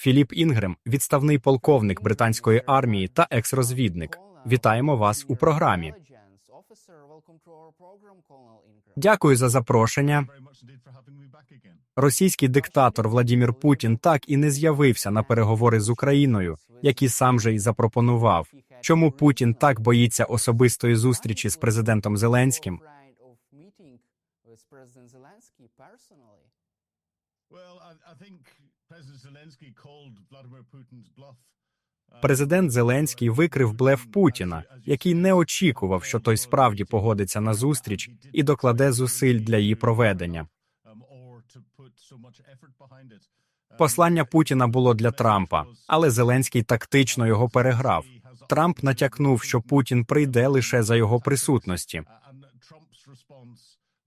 Філіп Інгрем, відставний полковник британської армії та екс-розвідник. Вітаємо вас у програмі. Дякую за запрошення. Російський диктатор Владімір Путін так і не з'явився на переговори з Україною, які сам же й запропонував. Чому Путін так боїться особистої зустрічі з президентом Зеленським? Президент Зеленський викрив блеф Путіна, який не очікував, що той справді погодиться на зустріч і докладе зусиль для її проведення. Послання Путіна було для Трампа, але Зеленський тактично його переграв. Трамп натякнув, що Путін прийде лише за його присутності.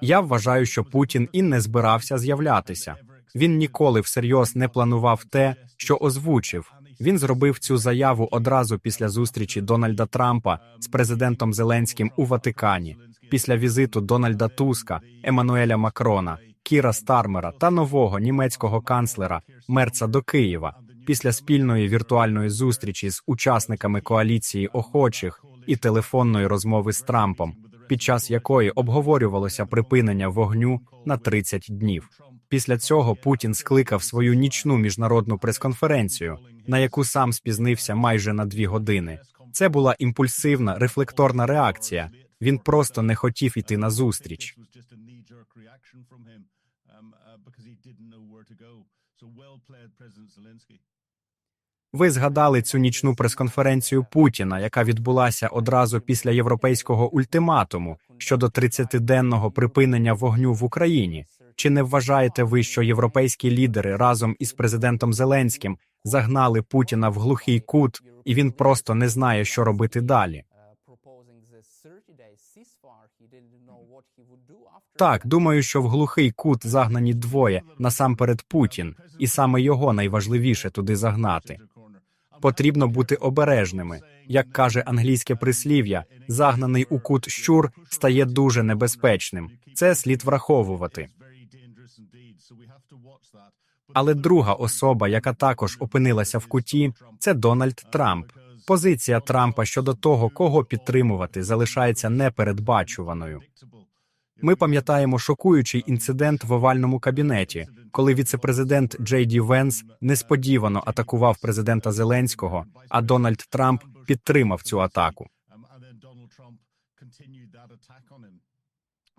Я вважаю, що Путін і не збирався з'являтися. Він ніколи всерйоз не планував те, що озвучив. Він зробив цю заяву одразу після зустрічі Дональда Трампа з президентом Зеленським у Ватикані, після візиту Дональда Туска, Еммануеля Макрона, Кіра Стармера та нового німецького канцлера Мерца до Києва, після спільної віртуальної зустрічі з учасниками коаліції охочих і телефонної розмови з Трампом, під час якої обговорювалося припинення вогню на 30 днів. Після цього Путін скликав свою нічну міжнародну прес-конференцію, на яку сам спізнився майже на дві години. Це була імпульсивна рефлекторна реакція. Він просто не хотів іти на зустріч. Ви згадали цю нічну прес-конференцію Путіна, яка відбулася одразу після європейського ультиматуму щодо 30-денного припинення вогню в Україні. Чи не вважаєте ви, що європейські лідери разом із президентом Зеленським загнали Путіна в глухий кут, і він просто не знає, що робити далі? Так, думаю, що в глухий кут загнані двоє насамперед Путін, і саме його найважливіше туди загнати. Потрібно бути обережними. Як каже англійське прислів'я, загнаний у кут щур стає дуже небезпечним. Це слід враховувати. Але друга особа, яка також опинилася в куті, це Дональд Трамп. Позиція Трампа щодо того, кого підтримувати, залишається непередбачуваною. Ми пам'ятаємо шокуючий інцидент в овальному кабінеті, коли віцепрезидент Джей Ді Венс несподівано атакував президента Зеленського, а Дональд Трамп підтримав цю атаку.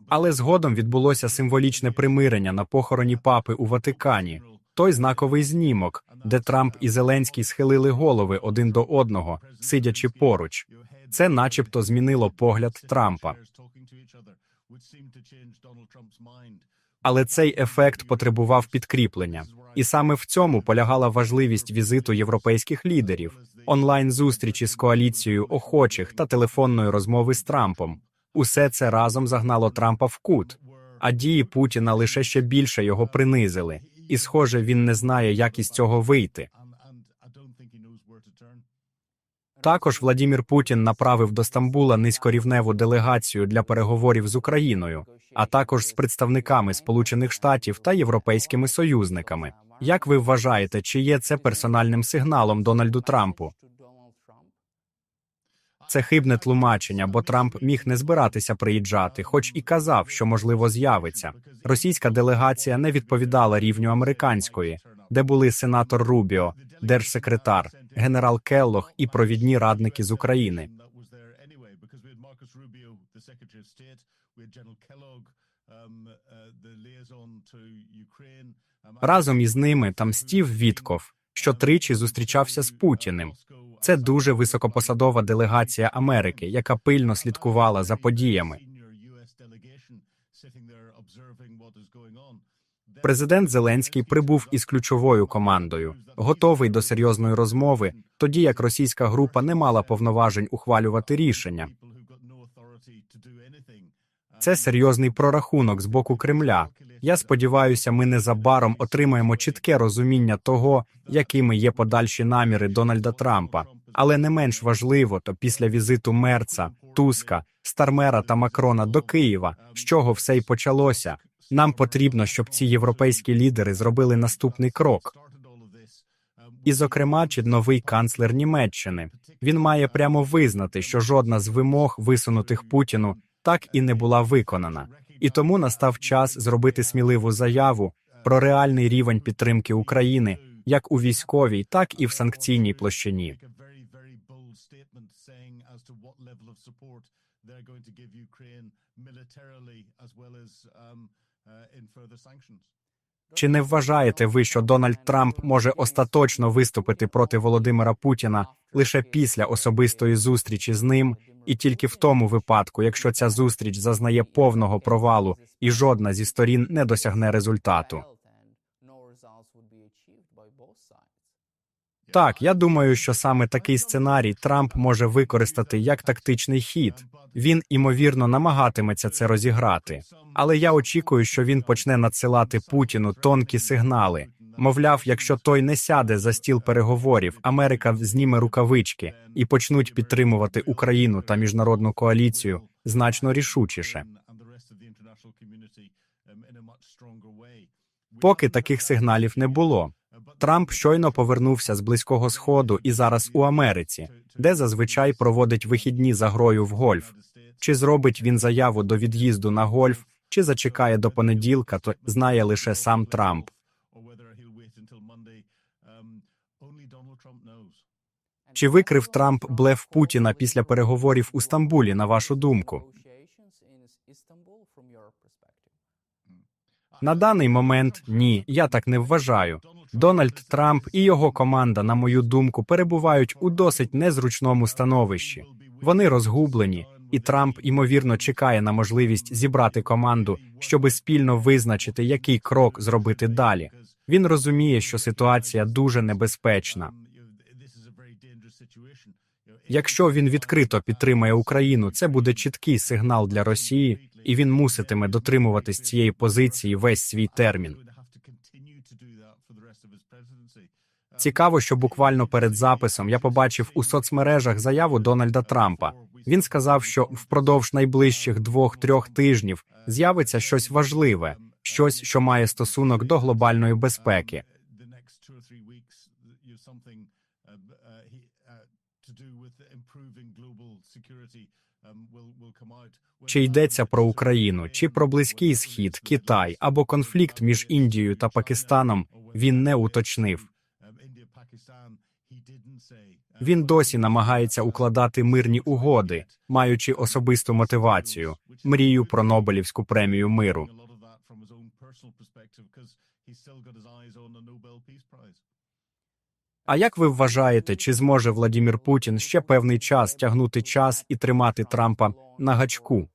Але згодом відбулося символічне примирення на похороні папи у Ватикані. Той знаковий знімок, де Трамп і Зеленський схилили голови один до одного, сидячи поруч. Це, начебто, змінило погляд Трампа. Але цей ефект потребував підкріплення, і саме в цьому полягала важливість візиту європейських лідерів, онлайн зустрічі з коаліцією охочих та телефонної розмови з Трампом. Усе це разом загнало Трампа в кут, а дії Путіна лише ще більше його принизили, і, схоже, він не знає, як із цього вийти. Також Владімір Путін направив до Стамбула низькорівневу делегацію для переговорів з Україною, а також з представниками Сполучених Штатів та європейськими союзниками. Як ви вважаєте, чи є це персональним сигналом Дональду Трампу? Це хибне тлумачення, бо Трамп міг не збиратися приїжджати, хоч і казав, що можливо з'явиться. Російська делегація не відповідала рівню американської, де були сенатор Рубіо, держсекретар, генерал Келлох і провідні радники з України. Разом із ними там стів Вітков, що тричі зустрічався з Путіним. Це дуже високопосадова делегація Америки, яка пильно слідкувала за подіями. Президент Зеленський прибув із ключовою командою, готовий до серйозної розмови, тоді як російська група не мала повноважень ухвалювати рішення. Це серйозний прорахунок з боку Кремля. Я сподіваюся, ми незабаром отримаємо чітке розуміння того, якими є подальші наміри Дональда Трампа. Але не менш важливо, то після візиту Мерца, Туска, Стармера та Макрона до Києва, з чого все й почалося. Нам потрібно, щоб ці європейські лідери зробили наступний крок. І, зокрема, чи новий канцлер Німеччини він має прямо визнати, що жодна з вимог, висунутих Путіну, так і не була виконана. І тому настав час зробити сміливу заяву про реальний рівень підтримки України як у військовій, так і в санкційній площині. Чи не вважаєте ви, що Дональд Трамп може остаточно виступити проти Володимира Путіна лише після особистої зустрічі з ним, і тільки в тому випадку, якщо ця зустріч зазнає повного провалу і жодна зі сторін не досягне результату? Так, я думаю, що саме такий сценарій Трамп може використати як тактичний хід. Він імовірно намагатиметься це розіграти. Але я очікую, що він почне надсилати Путіну тонкі сигнали. Мовляв, якщо той не сяде за стіл переговорів, Америка зніме рукавички і почнуть підтримувати Україну та міжнародну коаліцію значно рішучіше. Поки таких сигналів не було. Трамп щойно повернувся з близького сходу і зараз у Америці, де зазвичай проводить вихідні за грою в гольф. Чи зробить він заяву до від'їзду на гольф, чи зачекає до понеділка, то знає лише сам Трамп. Чи викрив Трамп блеф Путіна після переговорів у Стамбулі, на вашу думку? На даний момент ні, я так не вважаю. Дональд Трамп і його команда, на мою думку, перебувають у досить незручному становищі. Вони розгублені, і Трамп ймовірно чекає на можливість зібрати команду, щоби спільно визначити, який крок зробити далі. Він розуміє, що ситуація дуже небезпечна. Якщо він відкрито підтримає Україну, це буде чіткий сигнал для Росії, і він муситиме дотримуватись цієї позиції весь свій термін. Цікаво, що буквально перед записом я побачив у соцмережах заяву Дональда Трампа. Він сказав, що впродовж найближчих двох-трьох тижнів з'явиться щось важливе, щось, що має стосунок до глобальної безпеки. Чи йдеться про Україну, чи про близький схід, Китай або конфлікт між Індією та Пакистаном, він не уточнив. Він досі намагається укладати мирні угоди, маючи особисту мотивацію, мрію про Нобелівську премію миру. А як ви вважаєте, чи зможе Владімір Путін ще певний час тягнути час і тримати Трампа на гачку?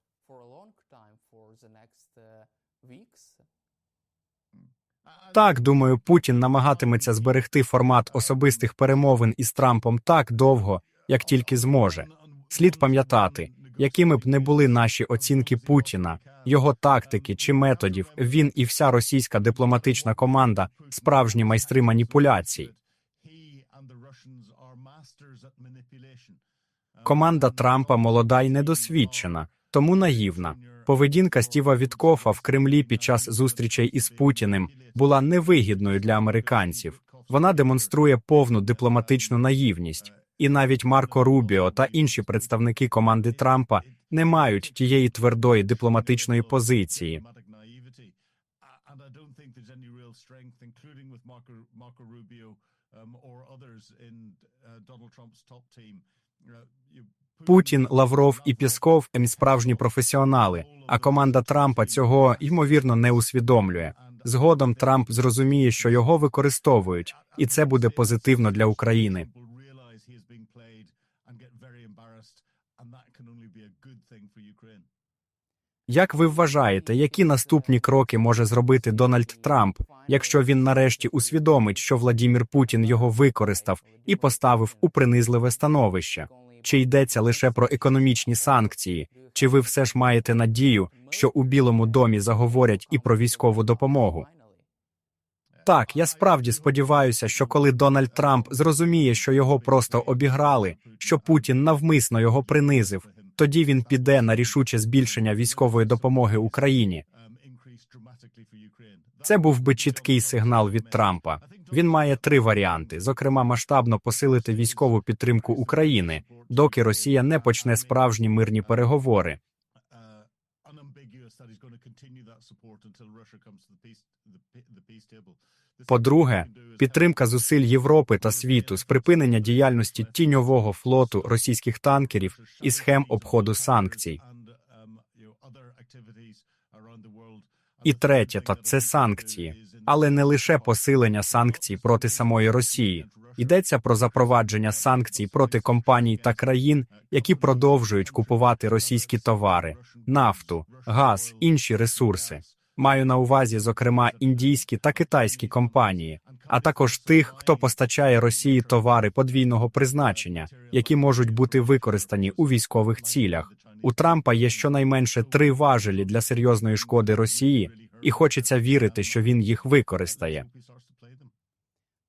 Так, думаю, Путін намагатиметься зберегти формат особистих перемовин із Трампом так довго, як тільки зможе. Слід пам'ятати, якими б не були наші оцінки Путіна, його тактики чи методів, він і вся російська дипломатична команда справжні майстри маніпуляцій. Команда Трампа молода й недосвідчена, тому наївна. Поведінка Стіва Віткофа в Кремлі під час зустрічей із Путіним була невигідною для американців. Вона демонструє повну дипломатичну наївність, і навіть Марко Рубіо та інші представники команди Трампа не мають тієї твердої дипломатичної позиції. Путін, Лавров і Пісков – справжні професіонали. А команда Трампа цього ймовірно не усвідомлює. Згодом Трамп зрозуміє, що його використовують, і це буде позитивно для України. Як ви вважаєте, які наступні кроки може зробити Дональд Трамп, якщо він нарешті усвідомить, що Владімір Путін його використав і поставив у принизливе становище? Чи йдеться лише про економічні санкції? Чи ви все ж маєте надію, що у Білому домі заговорять і про військову допомогу? Так, я справді сподіваюся, що коли Дональд Трамп зрозуміє, що його просто обіграли, що Путін навмисно його принизив, тоді він піде на рішуче збільшення військової допомоги Україні. Це був би чіткий сигнал від Трампа. Він має три варіанти: зокрема, масштабно посилити військову підтримку України, доки Росія не почне справжні мирні переговори. По-друге, підтримка зусиль Європи та світу з припинення діяльності тіньового флоту російських танкерів і схем обходу санкцій. І третє, та це санкції, але не лише посилення санкцій проти самої Росії. Йдеться про запровадження санкцій проти компаній та країн, які продовжують купувати російські товари, нафту, газ, інші ресурси. Маю на увазі, зокрема, індійські та китайські компанії, а також тих, хто постачає Росії товари подвійного призначення, які можуть бути використані у військових цілях. У Трампа є щонайменше три важелі для серйозної шкоди Росії, і хочеться вірити, що він їх використає.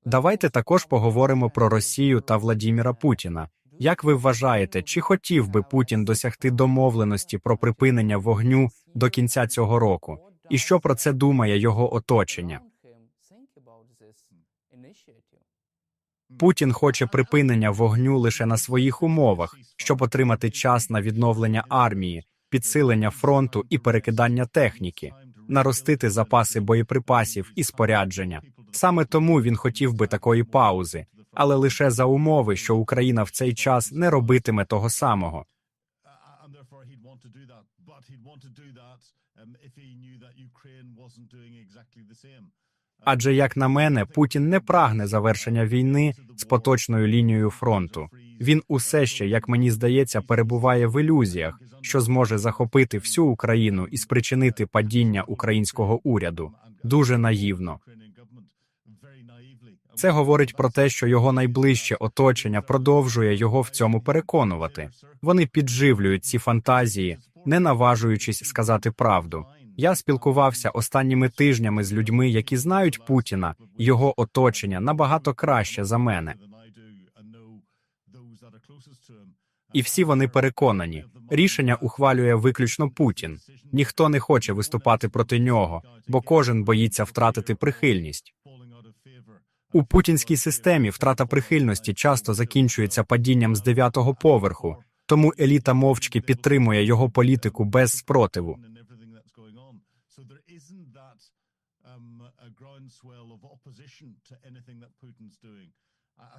Давайте також поговоримо про Росію та Владіміра Путіна. Як ви вважаєте, чи хотів би Путін досягти домовленості про припинення вогню до кінця цього року? І що про це думає його оточення? Путін хоче припинення вогню лише на своїх умовах, щоб отримати час на відновлення армії, підсилення фронту і перекидання техніки, наростити запаси боєприпасів і спорядження. Саме тому він хотів би такої паузи, але лише за умови, що Україна в цей час не робитиме того самого. Адже, як на мене, Путін не прагне завершення війни з поточною лінією фронту. Він усе ще, як мені здається, перебуває в ілюзіях, що зможе захопити всю Україну і спричинити падіння українського уряду. Дуже наївно. Це говорить про те, що його найближче оточення продовжує його в цьому переконувати. Вони підживлюють ці фантазії, не наважуючись сказати правду. Я спілкувався останніми тижнями з людьми, які знають Путіна його оточення набагато краще за мене. І всі вони переконані, рішення ухвалює виключно Путін. Ніхто не хоче виступати проти нього, бо кожен боїться втратити прихильність. У путінській системі втрата прихильності часто закінчується падінням з дев'ятого поверху, тому еліта мовчки підтримує його політику без спротиву.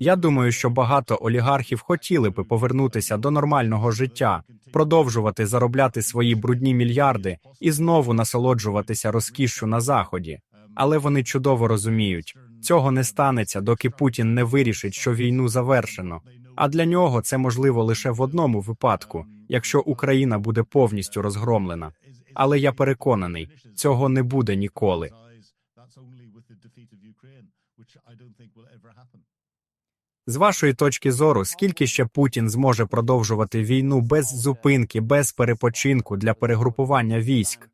Я думаю, що багато олігархів хотіли би повернутися до нормального життя, продовжувати заробляти свої брудні мільярди і знову насолоджуватися розкішшю на заході. Але вони чудово розуміють, цього не станеться, доки Путін не вирішить, що війну завершено. А для нього це можливо лише в одному випадку, якщо Україна буде повністю розгромлена. Але я переконаний, цього не буде ніколи. З вашої точки зору, скільки ще Путін зможе продовжувати війну без зупинки, без перепочинку для перегрупування військ?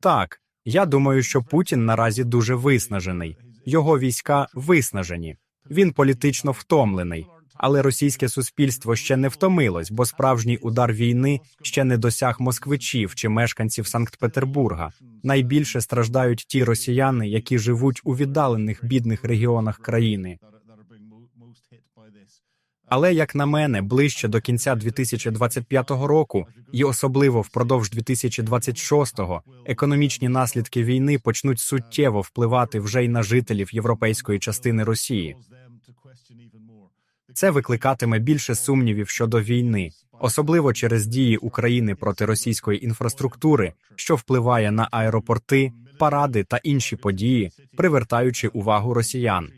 Так, я думаю, що Путін наразі дуже виснажений. Його війська виснажені. Він політично втомлений, але російське суспільство ще не втомилось, бо справжній удар війни ще не досяг москвичів чи мешканців Санкт-Петербурга. Найбільше страждають ті росіяни, які живуть у віддалених бідних регіонах країни. Але як на мене, ближче до кінця 2025 року, і особливо впродовж 2026-го, економічні наслідки війни почнуть суттєво впливати вже й на жителів європейської частини Росії. Це викликатиме більше сумнівів щодо війни, особливо через дії України проти російської інфраструктури, що впливає на аеропорти, паради та інші події, привертаючи увагу росіян.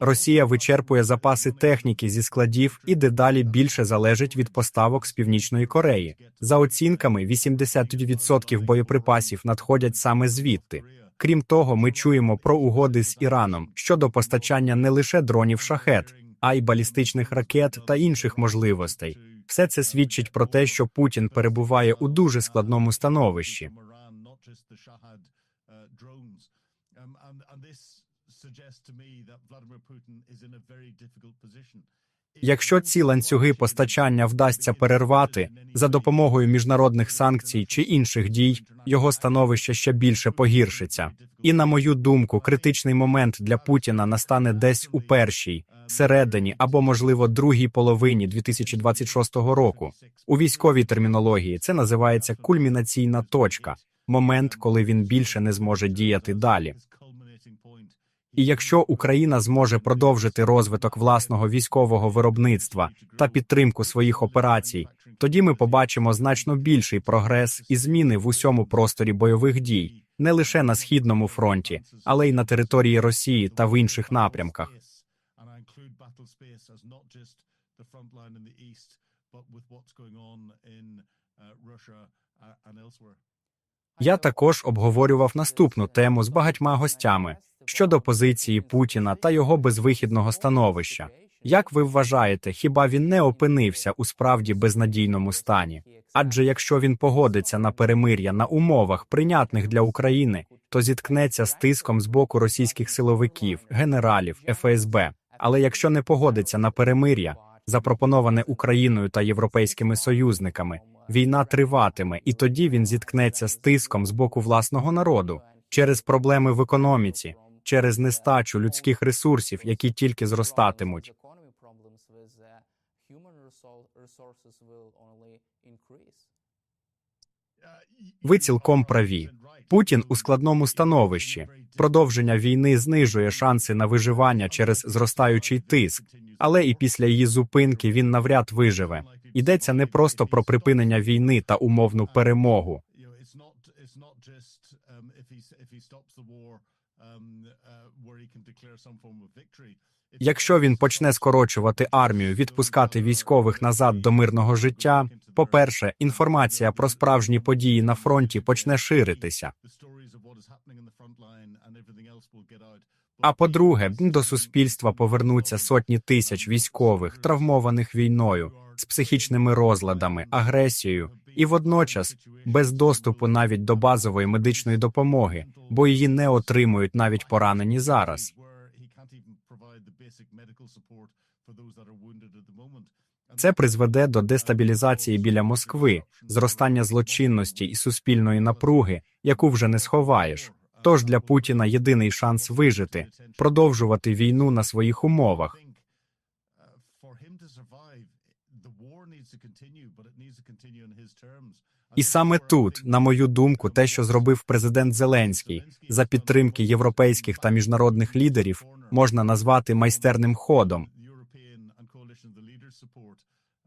Росія вичерпує запаси техніки зі складів і дедалі більше залежить від поставок з Північної Кореї. За оцінками, 80% боєприпасів надходять саме звідти. Крім того, ми чуємо про угоди з Іраном щодо постачання не лише дронів шахет, а й балістичних ракет та інших можливостей. Все це свідчить про те, що Путін перебуває у дуже складному становищі. Якщо ці ланцюги постачання вдасться перервати за допомогою міжнародних санкцій чи інших дій, його становище ще більше погіршиться. І на мою думку, критичний момент для Путіна настане десь у першій, середині або, можливо, другій половині 2026 року. У військовій термінології це називається кульмінаційна точка, момент, коли він більше не зможе діяти далі. І якщо Україна зможе продовжити розвиток власного військового виробництва та підтримку своїх операцій, тоді ми побачимо значно більший прогрес і зміни в усьому просторі бойових дій, не лише на східному фронті, але й на території Росії та в інших напрямках. Я також обговорював наступну тему з багатьма гостями щодо позиції Путіна та його безвихідного становища. Як ви вважаєте, хіба він не опинився у справді безнадійному стані? Адже якщо він погодиться на перемир'я на умовах, прийнятних для України, то зіткнеться з тиском з боку російських силовиків, генералів, ФСБ. Але якщо не погодиться на перемир'я, запропоноване Україною та європейськими союзниками, війна триватиме, і тоді він зіткнеться з тиском з боку власного народу через проблеми в економіці, через нестачу людських ресурсів, які тільки зростатимуть. Ви цілком праві. Путін у складному становищі. Продовження війни знижує шанси на виживання через зростаючий тиск, але і після її зупинки він навряд виживе. Йдеться не просто про припинення війни та умовну перемогу. Якщо він почне скорочувати армію, відпускати військових назад до мирного життя, по-перше, інформація про справжні події на фронті почне ширитися. А по-друге, до суспільства повернуться сотні тисяч військових, травмованих війною, з психічними розладами, агресією і водночас без доступу навіть до базової медичної допомоги, бо її не отримують навіть поранені зараз. Це призведе до дестабілізації біля Москви, зростання злочинності і суспільної напруги, яку вже не сховаєш. Тож для Путіна єдиний шанс вижити, продовжувати війну на своїх умовах. І саме тут, на мою думку, те, що зробив президент Зеленський за підтримки європейських та міжнародних лідерів, можна назвати майстерним ходом.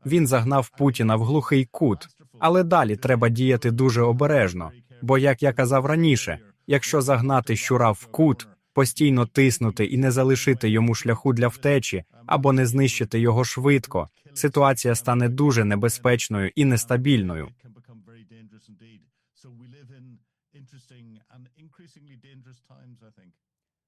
Він загнав Путіна в глухий кут, але далі треба діяти дуже обережно. Бо, як я казав раніше, якщо загнати щура в кут, постійно тиснути і не залишити йому шляху для втечі або не знищити його швидко, ситуація стане дуже небезпечною і нестабільною.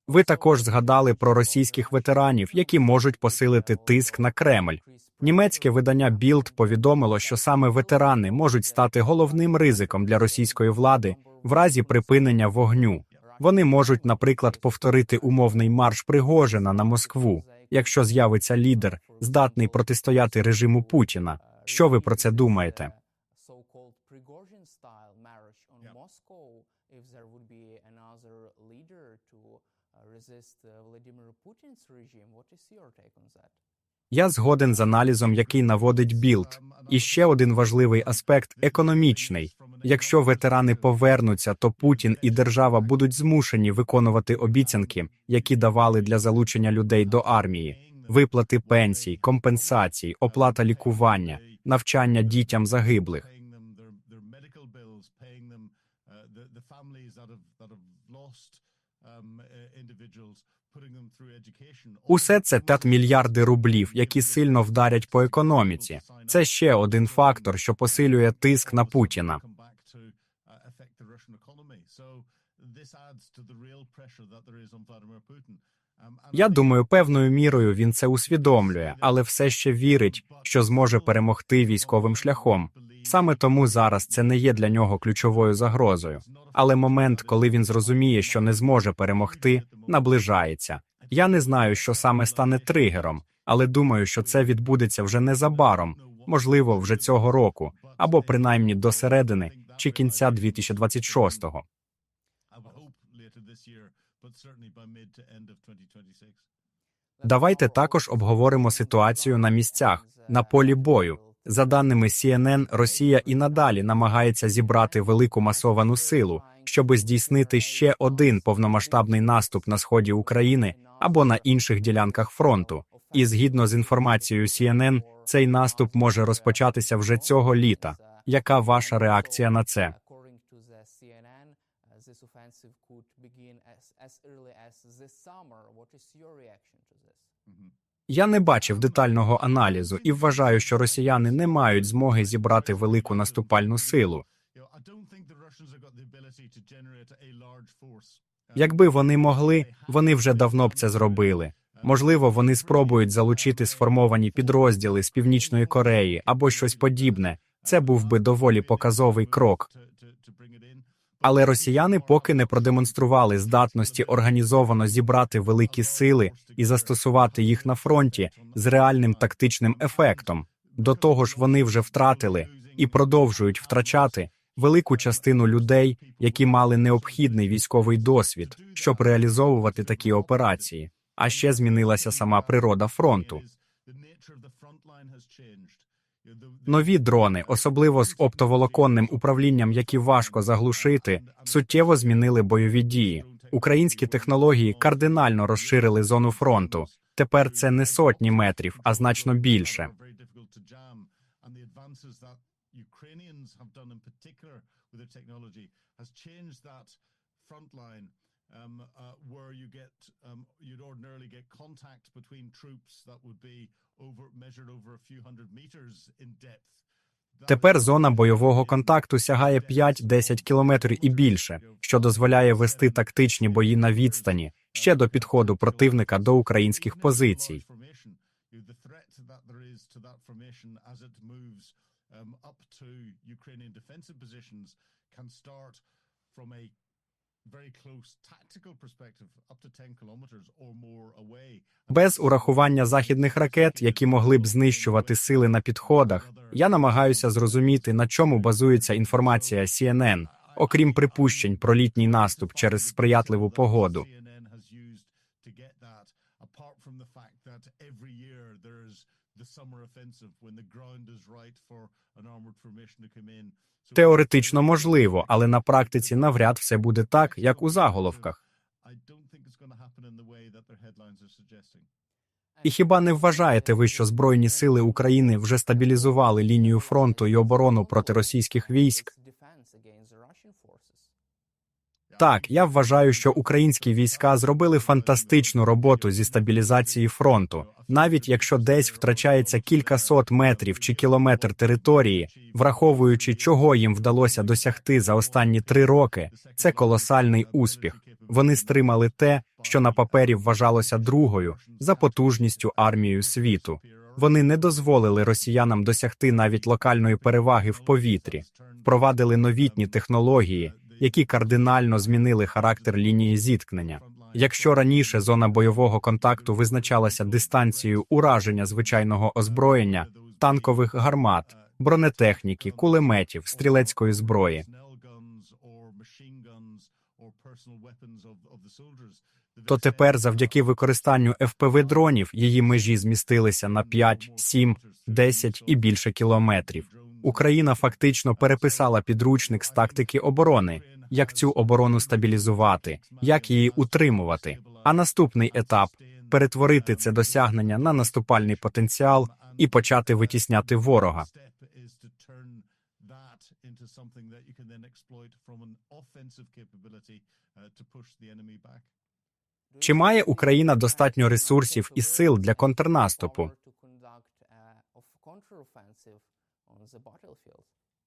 Ви також згадали про російських ветеранів, які можуть посилити тиск на Кремль. Німецьке видання Білд повідомило, що саме ветерани можуть стати головним ризиком для російської влади в разі припинення вогню. Вони можуть, наприклад, повторити умовний марш Пригожина на Москву, якщо з'явиться лідер, здатний протистояти режиму Путіна. Що ви про це думаєте? Я згоден з аналізом, який наводить білд. І ще один важливий аспект економічний. Якщо ветерани повернуться, то Путін і держава будуть змушені виконувати обіцянки, які давали для залучення людей до армії, виплати пенсій, компенсацій, оплата лікування, навчання дітям загиблих. Усе це тет мільярди рублів, які сильно вдарять по економіці. Це ще один фактор, що посилює тиск на Путіна. Я думаю, певною мірою він це усвідомлює, але все ще вірить, що зможе перемогти військовим шляхом. Саме тому зараз це не є для нього ключовою загрозою. Але момент, коли він зрозуміє, що не зможе перемогти, наближається. Я не знаю, що саме стане тригером, але думаю, що це відбудеться вже незабаром, можливо, вже цього року, або принаймні до середини чи кінця 2026-го. Давайте також обговоримо ситуацію на місцях на полі бою. За даними CNN, Росія і надалі намагається зібрати велику масовану силу, щоби здійснити ще один повномасштабний наступ на сході України або на інших ділянках фронту. І згідно з інформацією CNN, цей наступ може розпочатися вже цього літа. Яка ваша реакція на це? According to the CNN, uh, this offensive could begin as, as early as this summer. What is your reaction to this? Я не бачив детального аналізу і вважаю, що росіяни не мають змоги зібрати велику наступальну силу. Якби вони могли, вони вже давно б це зробили. Можливо, вони спробують залучити сформовані підрозділи з північної Кореї або щось подібне. Це був би доволі показовий крок. Але росіяни поки не продемонстрували здатності організовано зібрати великі сили і застосувати їх на фронті з реальним тактичним ефектом. До того ж, вони вже втратили і продовжують втрачати велику частину людей, які мали необхідний військовий досвід, щоб реалізовувати такі операції. А ще змінилася сама природа фронту. Нові дрони, особливо з оптоволоконним управлінням, які важко заглушити, суттєво змінили бойові дії. Українські технології кардинально розширили зону фронту. Тепер це не сотні метрів, а значно більше. Um, uh, where you get, um, you'd ordinarily get contact between troops that would be over measured over a few hundred meters in depth. Тепер зона бойового контакту сягає 5-10 кілометрів і більше, що дозволяє вести тактичні бої на відстані ще до підходу противника до українських позицій. very close Без урахування західних ракет, які могли б знищувати сили на підходах, я намагаюся зрозуміти, на чому базується інформація CNN, окрім припущень про літній наступ через сприятливу погоду. Теоретично можливо, але на практиці навряд все буде так, як у заголовках. I don't think it's going to happen in the way that their headlines are suggesting. І хіба не вважаєте ви, що збройні сили України вже стабілізували лінію фронту і оборону проти російських військ? Defense against the Russian forces. Так, я вважаю, що українські війська зробили фантастичну роботу зі стабілізації фронту, навіть якщо десь втрачається кількасот метрів чи кілометр території, враховуючи, чого їм вдалося досягти за останні три роки, це колосальний успіх. Вони стримали те, що на папері вважалося другою за потужністю армією світу. Вони не дозволили росіянам досягти навіть локальної переваги в повітрі, впровадили новітні технології, які кардинально змінили характер лінії зіткнення. Якщо раніше зона бойового контакту визначалася дистанцією ураження звичайного озброєння, танкових гармат, бронетехніки, кулеметів, стрілецької зброї, то тепер, завдяки використанню ФПВ дронів, її межі змістилися на 5, 7, 10 і більше кілометрів. Україна фактично переписала підручник з тактики оборони, як цю оборону стабілізувати, як її утримувати. А наступний етап перетворити це досягнення на наступальний потенціал і почати витісняти ворога. Чи має Україна достатньо ресурсів і сил для контрнаступу?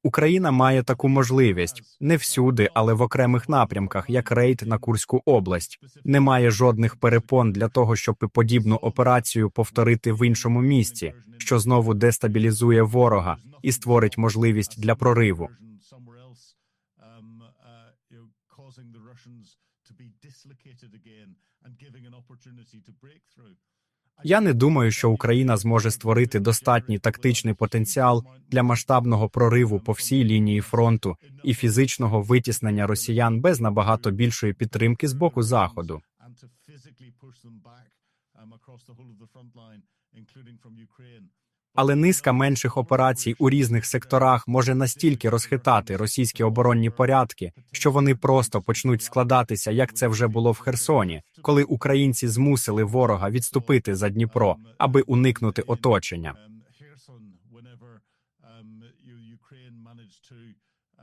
Україна має таку можливість не всюди, але в окремих напрямках, як рейд на Курську область. Немає жодних перепон для того, щоб подібну операцію повторити в іншому місці, що знову дестабілізує ворога і створить можливість для прориву. Um, uh, to be dislocated again and giving. Я не думаю, що Україна зможе створити достатній тактичний потенціал для масштабного прориву по всій лінії фронту і фізичного витіснення росіян без набагато більшої підтримки з боку заходу. um, including from Ukraine. Але низка менших операцій у різних секторах може настільки розхитати російські оборонні порядки, що вони просто почнуть складатися, як це вже було в Херсоні, коли українці змусили ворога відступити за Дніпро, аби уникнути оточення. Ukraine managed to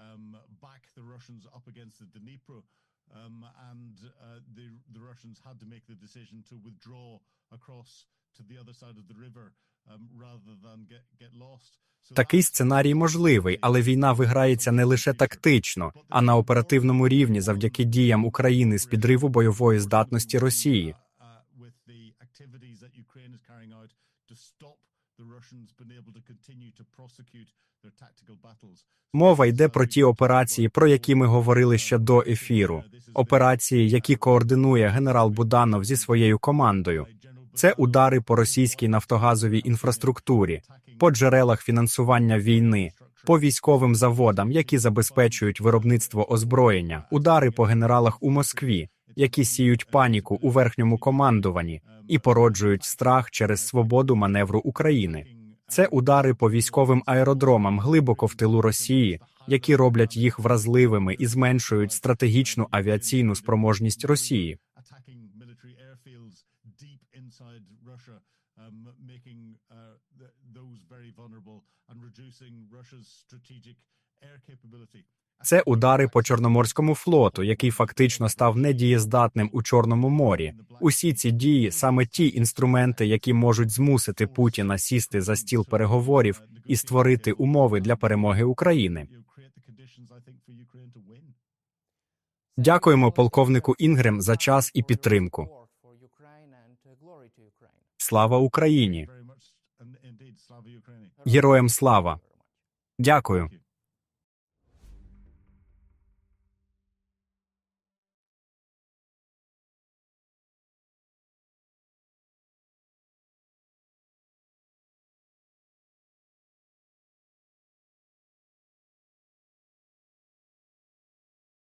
um, back the Russians up against the Dnipro, um, and uh, the the Russians had to make the decision to withdraw across to the other side of the river um, rather than get get lost. So Такий сценарій можливий, але війна виграється не лише тактично, а на оперативному рівні завдяки діям України з підриву бойової здатності Росії. Мова йде про ті операції, про які ми говорили ще до ефіру. Операції, які координує генерал Буданов зі своєю командою. Це удари по російській нафтогазовій інфраструктурі, по джерелах фінансування війни, по військовим заводам, які забезпечують виробництво озброєння, удари по генералах у Москві, які сіють паніку у верхньому командуванні і породжують страх через свободу маневру України. Це удари по військовим аеродромам глибоко в тилу Росії, які роблять їх вразливими і зменшують стратегічну авіаційну спроможність Росії. Це удари по Чорноморському флоту, який фактично став недієздатним у Чорному морі. Усі ці дії саме ті інструменти, які можуть змусити Путіна сісти за стіл переговорів і створити умови для перемоги України. Дякуємо полковнику Інгрем за час і підтримку. Слава Україні! Героям слава! Дякую.